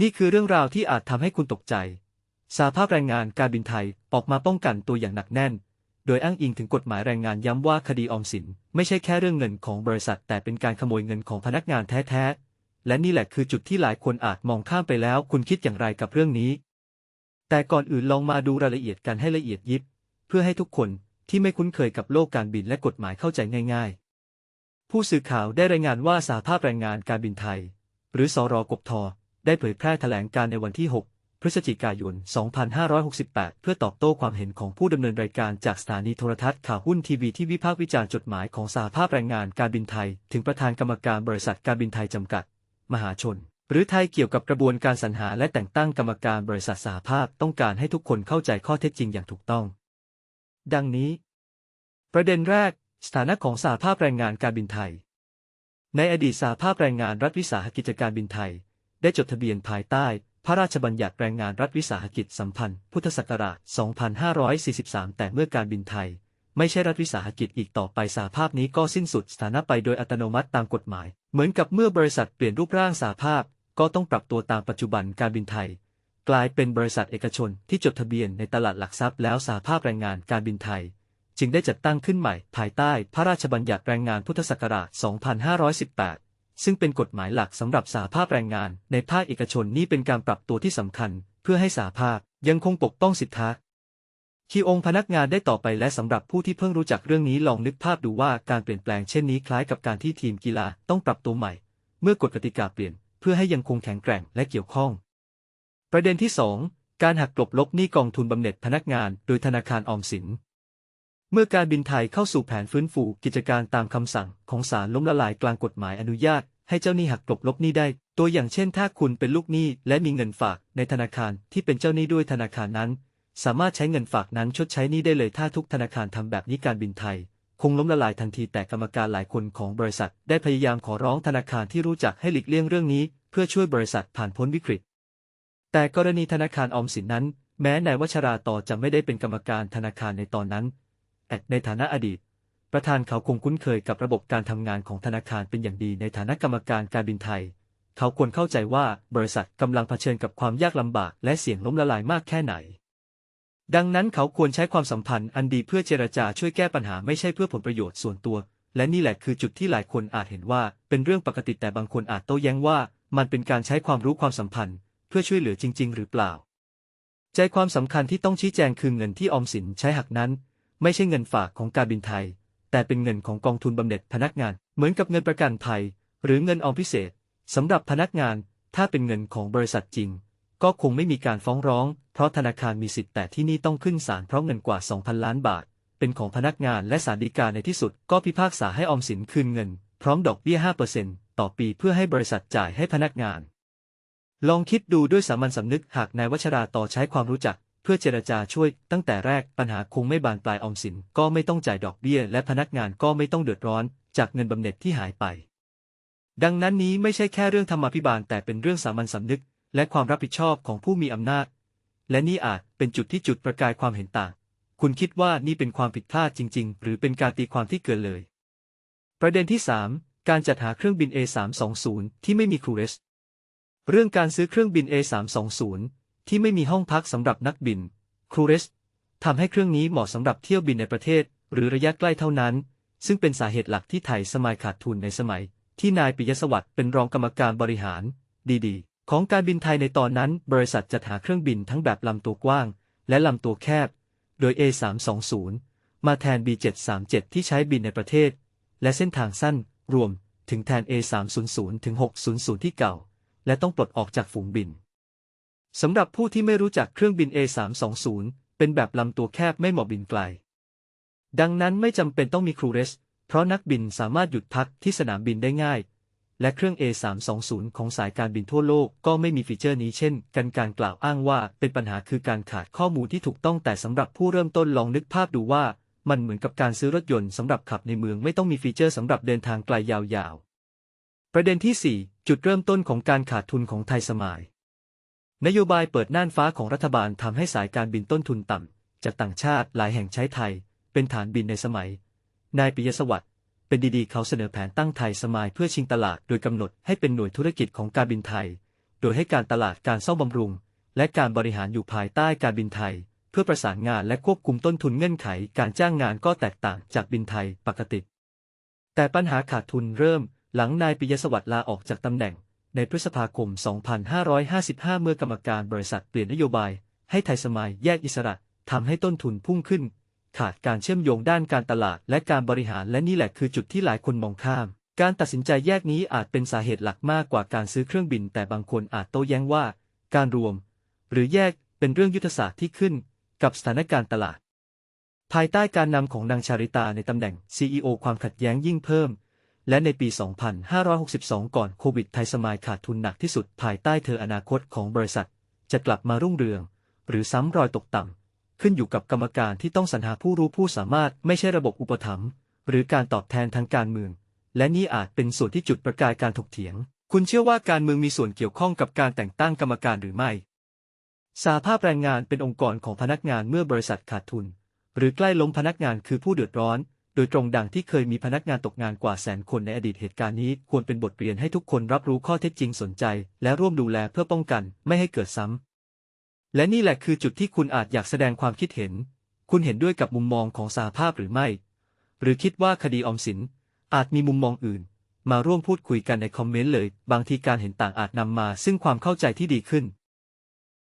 นี่คือเรื่องราวที่อาจทำให้คุณตกใจ สาภาพแรงงานการบินไทยออกมาป้องกันตัวอย่างหนักแน่น โดยอ้างอิงถึงกฎหมายแรงงานย้ำว่าคดีออมสิน ไม่ใช่แค่เรื่องเงินของบริษัท แต่เป็นการขโมยเงินของพนักงานแท้ๆ และนี่แหละคือจุดที่หลายคนอาจมองข้ามไปแล้ว คุณคิดอย่างไรกับเรื่องนี้ แต่ก่อนอื่นลองมาดูรายละเอียดกันให้ละเอียดยิบ เพื่อให้ทุกคนที่ไม่คุ้นเคยกับโลกการบินและกฎหมายเข้าใจง่าย ๆ ผู้สื่อข่าวได้รายงานว่าสาภาพแรงงานการบินไทย หรือสรกบท ได้เผยแพร่แถลงการในวันที่ 6 พฤศจิกายน 2568 เพื่อตอบโต้ความเห็นของผู้ดำเนินรายการจากสถานีโทรทัศน์ข่าวหุ้นทีวีที่วิพากษ์วิจารณ์จดหมายของสาภาพแรงงานการบินไทย ถึงประธานกรรมการบริษัทการบินไทยจำกัด มหาชน หรือไทยเกี่ยวกับกระบวนการสรรหาและแต่งตั้งกรรมการบริษัทสาภาพต้องการให้ทุกคนเข้าใจข้อเท็จจริงอย่างถูกต้อง ดังนี้ ประเด็นแรก สถานะของสาภาพแรงงานการบินไทย ในอดีตสาภาพแรงงานรัฐวิสาหกิจการบินไทย ได้จดทะเบียนภายใต้ พระราชบัญญัติแรงงานรัฐวิสาหกิจสัมพันธ์ พุทธศักราช 2543 แต่เมื่อการบินไทย ไม่ใช่รัฐวิสาหกิจอีกต่อไปสาภาพนี้ก็สิ้นสุดสถานะไปโดยอัตโนมัติตามกฎหมาย เหมือนกับเมื่อบริษัทเปลี่ยนรูปร่างสาภาพ ก็ต้องปรับตัวตามปัจจุบันการบินไทย กลายเป็นบริษัทเอกชนที่จดทะเบียนในตลาดหลักทรัพย์แล้วสาภาพแรงงานการบินไทยจึงได้จัดตั้งขึ้นใหม่ภายใต้พระราชบัญญัติแรงงานพุทธศักราช 2518 ซึ่งเป็นกฎหมายหลักสำหรับสาภาพแรงงาน ในภาคเอกชนนี่เป็นการปรับตัวที่สำคัญ เพื่อให้สาภาพยังคงปกป้องสิทธิที่องพนักงานได้ต่อไปและสำหรับผู้ที่เพิ่งรู้จักเรื่องนี้ลองนึกภาพดูว่าการเปลี่ยนแปลงเช่นนี้คล้ายกับการที่ทีมกีฬาต้องปรับตัวใหม่ เมื่อกฎกติกาเปลี่ยน เพื่อให้ยังคงแข็งแกร่งและเกี่ยวข้อง ประเด็นที่ 2 การหักกลบลบหนี้กองทุนบำเหน็จพนักงาน โดยธนาคารออมสิน เมื่อการบินไทยเข้าสู่แผนฟื้นฟูกิจการตามคำสั่งของศาลล้มละลายกลางกฎหมายอนุญาต ให้เจ้าหนี้หักกลบลบหนี้ได้ ตัวอย่างเช่น ถ้าคุณเป็นลูกหนี้และมีเงินฝากในธนาคารที่เป็นเจ้าหนี้ด้วยธนาคารนั้น สามารถใช้เงินฝากนั้นชดใช้หนี้ได้เลยถ้าทุกธนาคารทำแบบนี้การบินไทย คงล้มละลายทันทีแต่กรรมการหลายคนของบริษัท ได้พยายามขอร้องธนาคารที่รู้จักให้หลีกเลี่ยงเรื่องนี้ เพื่อช่วยบริษัทผ่านพ้นวิกฤต แต่กรณีธนาคารออมสินนั้น แม้นายวชราต่อจะไม่ได้เป็นกรรมการธนาคารในตอนนั้นแต่ในฐานะอดีต ประธานเขาคงคุ้นเคยกับระบบการทำงานของธนาคารเป็นอย่างดีในฐานะกรรมการการบินไทย เขาควรเข้าใจว่าบริษัทกำลังเผชิญกับความยากลำบากและเสี่ยงล้มละลายมากแค่ไหน ดังนั้นเขาควรใช้ความสัมพันธ์อันดีเพื่อเจรจาช่วยแก้ปัญหาไม่ใช่เพื่อผลประโยชน์ส่วนตัว และนี่แหละคือจุดที่หลายคนอาจเห็นว่าเป็นเรื่องปกติแต่บางคนอาจโต้แย้งว่า มันเป็นการใช้ความรู้ความสัมพันธ์ เพื่อช่วยเหลือจริง ๆ หรือเปล่า ใจความสำคัญที่ต้องชี้แจงคือเงินที่ออมสินใช้หักนั้น ไม่ใช่เงินฝากของการบินไทย แต่เป็นเงินของกองทุนบำเหน็จพนักงาน เหมือนกับเงินประกันภัย หรือเงินออมพิเศษสำหรับพนักงาน ถ้าเป็นเงินของบริษัทจริง ก็คงไม่มีการฟ้องร้อง เพราะธนาคารมีสิทธิ์แต่ที่นี่ต้องขึ้นศาลเพราะเงินกว่า 2,000 ล้านบาท เป็นของพนักงานและศาลฎีกาในที่สุด ก็พิพากษาให้ออมสินคืนเงิน พร้อมดอกเบี้ย 5%ต่อปีเพื่อให้บริษัทจ่ายให้พนักงาน ลองคิดดูด้วยสามัญสำนึกหากนายวัชราต่อใช้ความรู้จัก เพื่อเจรจาช่วย ตั้งแต่แรกปัญหาคงไม่บานปลายออมสินก็ไม่ต้องจ่ายดอกเบี้ย และพนักงานก็ไม่ต้องเดือดร้อน จากเงินบำเหน็จที่หายไป ดังนั้นนี้ไม่ใช่แค่เรื่องธรรมาภิบาลแต่เป็นเรื่องสามัญสำนึก และความรับผิดชอบของผู้มีอำนาจ และนี่อาจเป็นจุดที่จุดประกายความเห็นต่าง คุณคิดว่านี่เป็นความผิดพลาดจริง ๆ หรือเป็นการตีความที่เกินเลย ประเด็นที่ 3 การจัดหาเครื่องบิน A320 ที่ไม่มีครูเรสเรื่องการซื้อเครื่องบิน A320 ที่ไม่มีห้องพักสำหรับนักบินครูเรสทำให้เครื่องนี้เหมาะสำหรับเที่ยวบินในประเทศ หรือระยะใกล้เท่านั้น ซึ่งเป็นสาเหตุหลักที่ไทยสมัยขาดทุนในสมัย ที่นายปิยสวัสดิ์เป็นรองกรรมการบริหาร ดีๆ ของการบินไทยในตอนนั้น บริษัทจัดหาเครื่องบินทั้งแบบลำตัวกว้าง และลำตัวแคบ โดย A320 มาแทน B737 ที่ใช้บินในประเทศ และเส้นทางสั้น รวม ถึงแทน A300 ถึง600 ที่เก่า และต้องปลดออกจากฝูงบิน สำหรับผู้ที่ไม่รู้จักเครื่องบิน A320 เป็นแบบลำตัวแคบไม่เหมาะบินไกล ดังนั้นไม่จำเป็นต้องมีครูเรส เพราะนักบินสามารถหยุดพักที่สนามบินได้ง่าย และเครื่อง A320 ของสายการบินทั่วโลกก็ไม่มีฟีเจอร์นี้เช่น กันการกล่าวอ้างว่าเป็นปัญหาคือการขาดข้อมูลที่ถูกต้องแต่สำหรับผู้เริ่มต้นลองนึกภาพดูว่า มันเหมือนกับการซื้อรถยนต์สำหรับขับในเมืองไม่ต้องมีฟีเจอร์สำหรับเดินทางไกลยาวๆ ประเด็นที่ 4 จุดเริ่มต้นของการขาดทุนของไทยสมาย นโยบายเปิดน่านฟ้าของรัฐบาลทำให้สายการบินต้นทุนต่ำ จากต่างชาติหลายแห่งใช้ไทย เป็นฐานบินในสมัย นายปิยสวัสดิ์เป็นดีๆ เขาเสนอแผนตั้งไทยสมายเพื่อชิงตลาด โดยกำหนดให้เป็นหน่วยธุรกิจของการบินไทย โดยให้การตลาดการซ่อมบำรุง และการบริหารอยู่ภายใต้การบินไทย เพื่อประสานงานและควบคุมต้นทุนเงื่อนไข การจ้างงานก็แตกต่างจากบินไทยปกติ แต่ปัญหาขาดทุนเริ่ม หลังนายปิยสวัสดิ์ลาออกจากตำแหน่ง ในพฤษภาคม 2555 เมื่อกรรมการบริษัทเปลี่ยนนโยบาย ให้ไทยสมายแยกอิสระทำให้ต้นทุนพุ่งขึ้น ขาดการเชื่อมโยงด้านการตลาดและการบริหารและนี่แหละคือจุดที่หลายคนมองข้าม การตัดสินใจแยกนี้อาจเป็นสาเหตุหลักมากกว่าการซื้อเครื่องบิน แต่บางคนอาจโต้แย้งว่า การรวม หรือแยกเป็นเรื่องยุทธศาสตร์ที่ขึ้น กับสถานการณ์ตลาด ภายใต้การนำของนางชาริตาในตำแหน่ง CEO ความขัดแย้งยิ่งเพิ่ม และในปี 2562 ก่อนโควิดไทยสมายขาดทุนหนักที่สุดภายใต้เธออนาคตของบริษัท จะกลับมารุ่งเรือง หรือซ้ำรอยตกต่ำ ขึ้นอยู่กับกรรมการที่ต้องสรรหาผู้รู้ผู้สามารถไม่ใช่ระบบอุปถัมภ์หรือการตอบแทนทางการเมือง และนี่อาจเป็นส่วนที่จุดประกายการถกเถียง คุณเชื่อว่าการเมืองมีส่วนเกี่ยวข้องกับการแต่งตั้งกรรมการหรือไม่สาภาพแรงงานเป็นองค์กรของพนักงานเมื่อบริษัทขาดทุน หรือใกล้ล้มพนักงานคือผู้เดือดร้อน โดยตรงดังที่เคยมีพนักงานตกงานกว่าแสนคนในอดีตเหตุการณ์นี้ ควรเป็นบทเรียนให้ทุกคนรับรู้ข้อเท็จจริงสนใจ และร่วมดูแลเพื่อป้องกันไม่ให้เกิดซ้ำ และนี่แหละคือจุดที่คุณอาจอยากแสดงความคิดเห็น คุณเห็นด้วยกับมุมมองของสาภาพหรือไม่ หรือคิดว่าคดีออมสิน อาจมีมุมมองอื่น มาร่วมพูดคุยกันในคอมเมนต์เลย บางทีการเห็นต่างอาจนำมา ซึ่งความเข้าใจที่ดีขึ้น